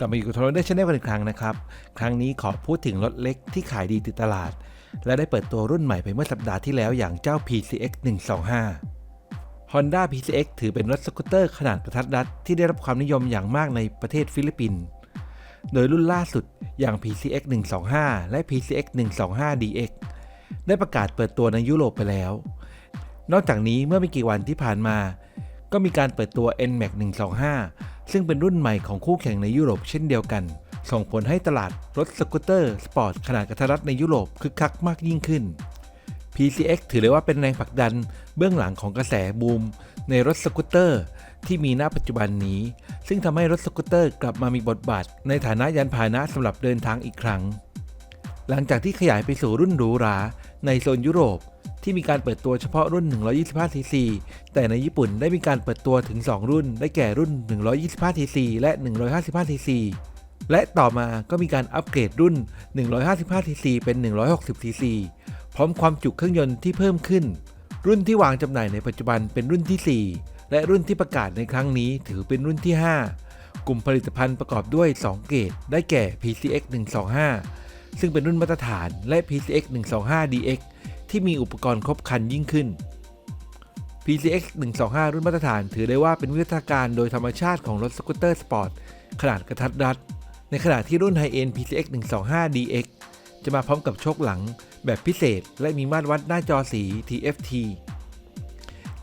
กลับมาอยู่กับโทรเดอร์ชแนลกันอีกครั้งนะครับ ครั้งนี้ขอพูดถึงรถเล็กที่ขายดีติดตลาด และได้เปิดตัวรุ่นใหม่ไปเมื่อสัปดาห์ที่แล้วอย่างเจ้า PCX 125 Honda PCX ถือเป็นรถสกูตเตอร์ขนาดกระทัดรัดที่ได้รับความนิยมอย่างมากในประเทศฟิลิปปินส์โดยรุ่นล่าสุดอย่าง PCX 125 และ PCX 125 DX ได้ประกาศเปิดตัวในยุโรปไปแล้ว นอกจากนี้เมื่อไม่กี่วันที่ผ่านมา ก็มีการเปิดตัว NMAX 125 ซึ่งเป็นรุ่นใหม่ของคู่แข่งในยุโรปเช่นเดียวกัน ส่งผลให้ตลาดรถสกูตเตอร์สปอร์ตขนาดกระทัดรัดในยุโรปคึกคักมากยิ่งขึ้น PCX ถือได้ว่าเป็นแรงผลักดันเบื้องหลังของกระแสบูมในรถสกูตเตอร์ที่มีณปัจจุบันนี้ ซึ่งทำให้รถสกูตเตอร์กลับมามีบทบาทในฐานะยานพาหนะสำหรับเดินทางอีกครั้ง หลังจากที่ขยายไปสู่รุ่นหรูหราในโซนยุโรป ที่มีการเปิดตัวเฉพาะรุ่น 125cc แต่ในญี่ปุ่นได้มีการเปิดตัวถึง 2 รุ่น ได้แก่รุ่น 125cc และ 155cc และต่อมาก็มีการอัปเกรดรุ่น 155cc เป็น 160cc พร้อมความจุเครื่องยนต์ที่เพิ่มขึ้น รุ่นที่วางจำหน่ายในปัจจุบันเป็นรุ่นที่ 4 และรุ่นที่ประกาศในครั้งนี้ถือเป็นรุ่นที่ 5 กลุ่มผลิตภัณฑ์ประกอบด้วย 2 เกรดได้แก่ PCX 125 ซึ่งเป็นรุ่นมาตรฐานและ PCX 125 DX ที่มีอุปกรณ์ครบครันยิ่งขึ้น PCX 125 รุ่นมาตรฐานถือได้ว่าเป็นวิวัฒนาการโดยธรรมชาติของรถสกูตเตอร์สปอร์ตขนาดกระทัดรัด ในขณะที่รุ่นไฮเอ็น PCX 125 DX จะมาพร้อมกับโชคหลังแบบพิเศษ และมีมาตรวัดหน้าจอสี TFT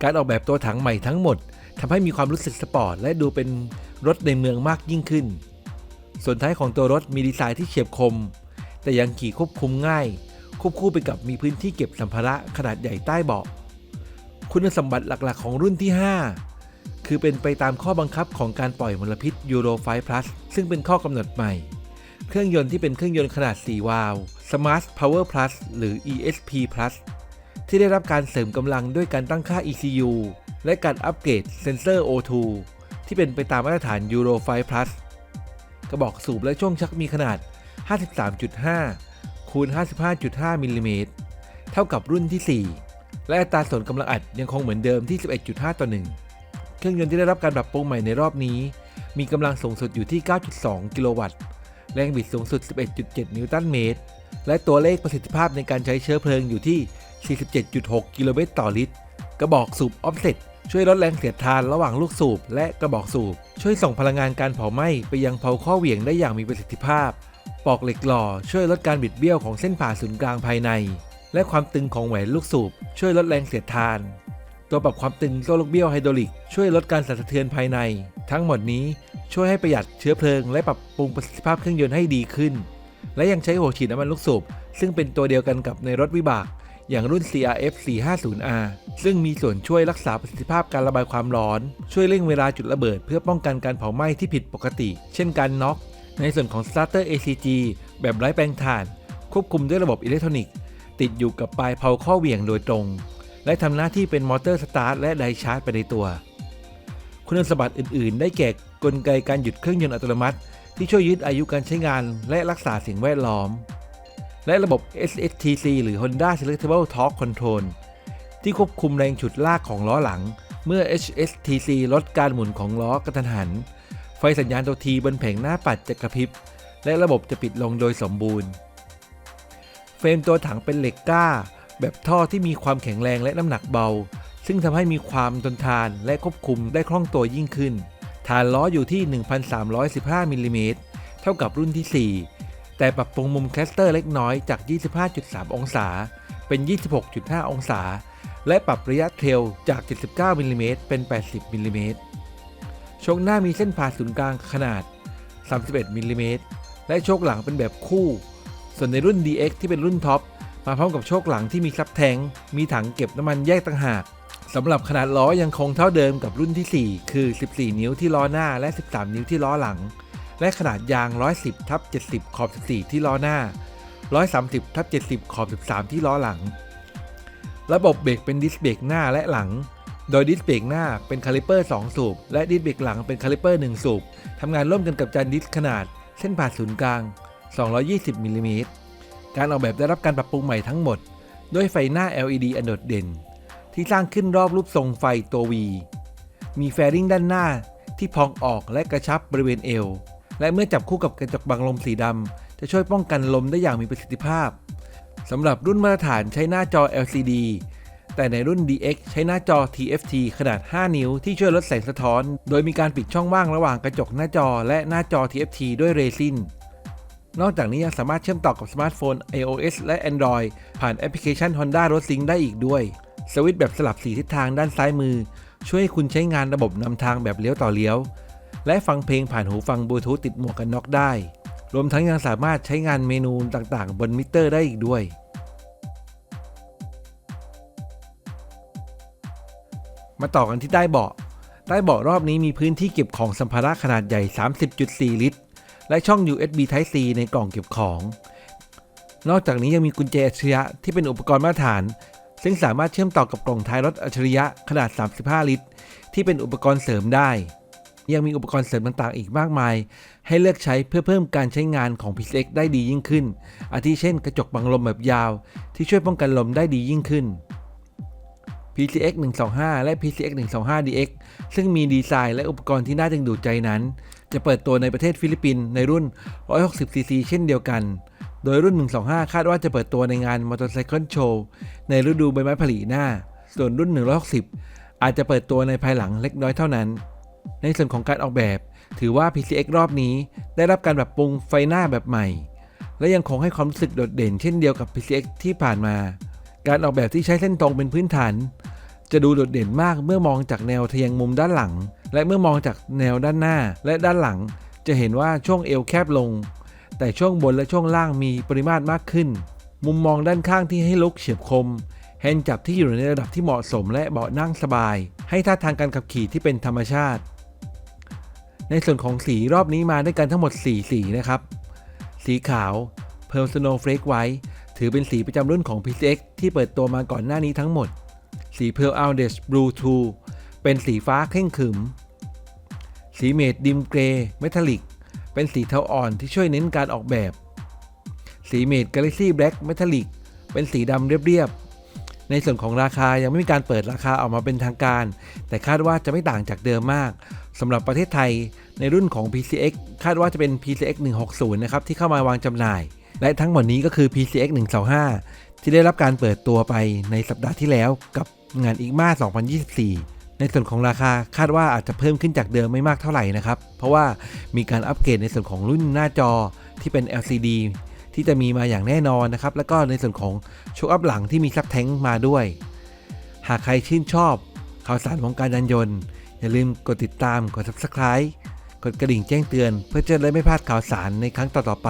การออกแบบตัวถังใหม่ทั้งหมดทำให้มีความรู้สึกสปอร์ตและดูเป็นรถในเมืองมากยิ่งขึ้น ส่วนท้ายของตัวรถมีดีไซน์ที่เฉียบคม แต่ยังขี่ควบคุมง่าย ควบคู่ไปกับมีพื้นที่เก็บสัมภาระขนาดใหญ่ใต้เบาะ คุณสมบัติหลักๆ ของรุ่นที่ 5 คือเป็นไปตามข้อบังคับของการปล่อยมลพิษ Euro 5 Plus ซึ่งเป็นข้อกำหนดใหม่ เครื่องยนต์ที่เป็นเครื่องยนต์ขนาด 4 วาล์ว Smart Power Plus หรือ ESP Plus ที่ได้รับการเสริมกำลังด้วยการตั้งค่า ECU และการอัปเกรดเซนเซอร์ O2 ที่เป็นไปตามมาตรฐาน Euro 5 Plus กระบอกสูบและช่วงชักมีขนาด 53.5 คูณ 55.5 มิลลิเมตร เท่ากับรุ่นที่ 4 และอัตราส่วนกำลังอัดยังคงเหมือนเดิมที่ 11.5 ต่อ 1 เครื่องยนต์ที่ได้รับการปรับปรุงใหม่ในรอบนี้ มีกำลังสูงสุดอยู่ที่ 9.2 กิโลวัตต์ แรงบิดสูงสุด 11.7 นิวตันเมตร และตัวเลขประสิทธิภาพในการใช้เชื้อเพลิงอยู่ที่ 47.6 กิโลเมตรต่อลิตร กระบอกสูบออฟเซ็ตช่วยลดแรงเสียดทานระหว่างลูกสูบและกระบอกสูบ ช่วยส่งพลังงานการเผาไหม้ไปยังเผาข้อเหวี่ยงได้อย่างมีประสิทธิภาพ ปอกเหล็กหล่อช่วยลดการบิดเบี้ยวของเส้นผ่าศูนย์กลางภายใน และความตึงของแหวนลูกสูบช่วยลดแรงเสียดทาน ตัวปรับความตึงโซ่ลูกเบี้ยวไฮดรอลิกช่วยลดการสั่นสะเทือนภายใน ทั้งหมดนี้ช่วยให้ประหยัดเชื้อเพลิง และปรับปรุงประสิทธิภาพเครื่องยนต์ให้ดีขึ้น และยังใช้หัวฉีดน้ำมันลูกสูบซึ่งเป็นตัวเดียวกันกับในรถวิบาก อย่างรุ่น CRF 450R ซึ่งมีส่วนช่วยรักษาประสิทธิภาพการระบายความร้อน ช่วยเร่งเวลาจุดระเบิด เพื่อป้องกันการเผาไหม้ที่ผิดปกติ เช่นการน็อก ในส่วนของ Starter ACG แบบไร้แปลงถ่าน ควบคุมด้วยระบบอิเล็กทรอนิกส์ ติดอยู่กับปลายเพลาข้อเหวี่ยงโดยตรง และทำหน้าที่เป็นมอเตอร์สตาร์ทและไดชาร์จไปในตัว คุณสมบัติอื่น ๆ ได้แก่กลไกการหยุดเครื่องยนต์อัตโนมัติ ที่ช่วยยืดอายุการใช้งานและรักษาสิ่งแวดล้อม และระบบ SSTC หรือ Honda Selectable Torque Control ที่ควบคุมแรงฉุดลากของล้อหลัง เมื่อ HSTC ลดการหมุนของล้อกระทันหัน ไฟสัญญาณตัวทีบนแผงหน้าปัดจะกระพริบ และระบบจะปิดลงโดยสมบูรณ์ เฟรมตัวถังเป็นเหล็กกล้า แบบท่อที่มีความแข็งแรงและน้ำหนักเบา ซึ่งทำให้มีความทนทานและควบคุมได้คล่องตัวยิ่งขึ้น ฐานล้ออยู่ที่ 1,315มิลลิเมตรเท่ากับรุ่นที่ 4 แต่ปรับปรุงมุมแคสเตอร์เล็กน้อยจาก 25.3 องศา เป็น 26.5 องศา และปรับระยะเทรลจาก 79มิลลิเมตรเป็น 80มิลลิเมตร ชคหน้ามีเส้นผ่าศูนย์กลางขนาด 31มิลลิเมตรและโชคหลังเป็นแบบคู่ ส่วนในรุ่น DX ที่เป็นรุ่นท็อป มาพร้อมกับโชคหลังที่มีซับแทง มีถังเก็บน้ำมันแยกต่างหากสำหรับขนาดล้อยังคงเท่าเดิมกับรุ่นที่ 4 คือ 14 นิ้วที่ล้อหน้าและ 13 นิ้วที่ล้อหลัง และขนาดยาง 110ทับ70 ขอบ 14 ที่ล้อหน้า 130ทับ70 ขอบ 13 ที่ล้อหลัง ระบบเบรกเป็นดิสเบรกหน้าและหลัง โดยดิสเบรกหน้าเป็นคาลิเปอร์2 สูบ และดิสเบรกหลังเป็นคาลิเปอร์ 1 สูบทำงานร่วมกันกับจานดิสขนาด เส้นผ่าศูนย์กลาง 220มิลลิเมตรการออกแบบได้รับการปรับปรุงใหม่ทั้งหมด ด้วยไฟหน้า LED อันโดดเด่น ที่สร้างขึ้นรอบรูปทรงไฟตัว V มีแฟริงด้านหน้าที่พองออกและกระชับบริเวณเอว และเมื่อจับคู่กับกระจกบังลมสีดำจะช่วยป้องกันลมได้อย่างมีประสิทธิภาพสำหรับรุ่นมาตรฐานใช้หน้าจอ LCD แต่ในรุ่น DX ใช้หน้าจอ TFT ขนาด 5 นิ้วที่ช่วยลดแสงสะท้อน โดยมีการปิดช่องว่างระหว่างกระจกหน้าจอและหน้าจอ TFT ด้วยเรซินนอกจากนี้ยังสามารถเชื่อมต่อกับสมาร์ทโฟน iOS และ Android ผ่านแอปพลิเคชัน Honda Road Sync ได้อีกด้วย สวิตช์แบบสลับสีทิศทางด้านซ้ายมือ ช่วยให้คุณใช้งานระบบนำทางแบบเลี้ยวต่อเลี้ยว และฟังเพลงผ่านหูฟังบลูทูธติดหมวกกันน็อกได้ รวมทั้งยังสามารถใช้งานเมนูต่างๆ บนมิเตอร์ได้อีกด้วย มาต่อกันที่ใต้เบาะ ใต้เบาะรอบนี้มีพื้นที่เก็บของสัมภาระขนาดใหญ่ 30.4 ลิตร และช่อง USB Type C ในกล่องเก็บของ นอกจากนี้ยังมีกุญแจอัจฉริยะที่เป็นอุปกรณ์มาตรฐาน ซึ่งสามารถเชื่อมต่อกับกล่องท้ายรถอัจฉริยะขนาด 35 ลิตร ที่เป็นอุปกรณ์เสริมได้ ยังมีอุปกรณ์เสริมต่างๆ อีกมากมาย ให้เลือกใช้เพื่อเพิ่มการใช้งานของ PCX ได้ดียิ่งขึ้น อาทิเช่น กระจกบังลมแบบยาว ที่ช่วยป้องกันลมได้ดียิ่งขึ้น PCX 125 และ PCX 125 DX ซึ่งมีดีไซน์และอุปกรณ์ที่น่าดึงดูดใจนั้น จะเปิดตัวในประเทศฟิลิปปินส์ในรุ่น 160cc เช่นเดียวกัน โดยรุ่น 125 คาดว่าจะเปิดตัวในงาน Motorcycle Show ในฤดูใบไม้ผลิหน้า ส่วนรุ่น 160 อาจจะเปิดตัวในภายหลังเล็กน้อยเท่านั้น ในส่วนของการออกแบบ ถือว่า PCX รอบนี้ได้รับการปรับปรุงไฟหน้าแบบใหม่ และยังคงให้ความรู้สึกโดดเด่นเช่นเดียวกับ PCX ที่ผ่านมา การออกแบบที่ใช้เส้นตรงเป็นพื้นฐาน จะดูโดดเด่นมากเมื่อมองจากแนวเทะแยงมุมด้านหลัง และเมื่อมองจากแนวด้านหน้าและด้านหลัง จะเห็นว่าช่วงเอวแคบลง แต่ช่วงบนและช่วงล่างมีปริมาตรมากขึ้น มุมมองด้านข้างที่ให้ลุกเฉียบคมแฮนด์จับที่อยู่ในระดับที่เหมาะสมและเบาะนั่งสบาย ให้ท่าทางการขับขี่ที่เป็นธรรมชาติ ในส่วนของสีรอบนี้มาด้วยกันทั้งหมด 4 สีนะครับ สีขาว Pearl Snowflake White ถือเป็นสีประจำรุ่นของ PCX ที่เปิดตัวมาก่อนหน้านี้ทั้งหมด สี Pearl Aldesh Blue 2 เป็นสีฟ้าเคร่งขึม สีเมดดิมเกรย์เมทัลลิก เป็นสีเทาอ่อนที่ช่วยเน้นการออกแบบ สีเมด Galaxy Black Metallic เป็นสีดำเรียบๆในส่วนของราคายังไม่มีการเปิดราคาออกมาเป็นทางการ แต่คาดว่าจะไม่ต่างจากเดิมมากสำหรับประเทศไทยในรุ่นของ PCX คาดว่าจะเป็น PCX 160 นะครับ ที่เข้ามาวางจำหน่าย และทั้งหมดนี้ก็คือ PCX 125ที่ได้รับการเปิดตัวไปในสัปดาห์ที่แล้วกับงานอีกมา2024 ในส่วนของราคาคาดว่าอาจจะเพิ่มขึ้นจากเดิมไม่มากเท่าไหร่นะครับ เพราะว่ามีการอัปเกรดในส่วนของรุ่นหน้าจอที่เป็น LCD ที่จะมีมาอย่างแน่นอนนะครับ แล้วก็ในส่วนของโชคอัพหลังที่มีซับแท้งมาด้วย หากใครชื่นชอบข่าวสารของการยานยนต์ อย่าลืมกดติดตาม กด subscribe กดกระดิ่งแจ้งเตือน เพื่อจะได้ไม่พลาดข่าวสารในครั้งต่อๆไป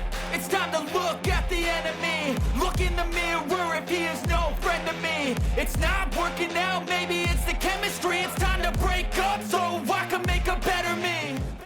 It's time to look at the enemy. Look in the mirror if he is no friend to me. It's not working out, maybe it's the chemistry. It's time to break up so I can make a better me.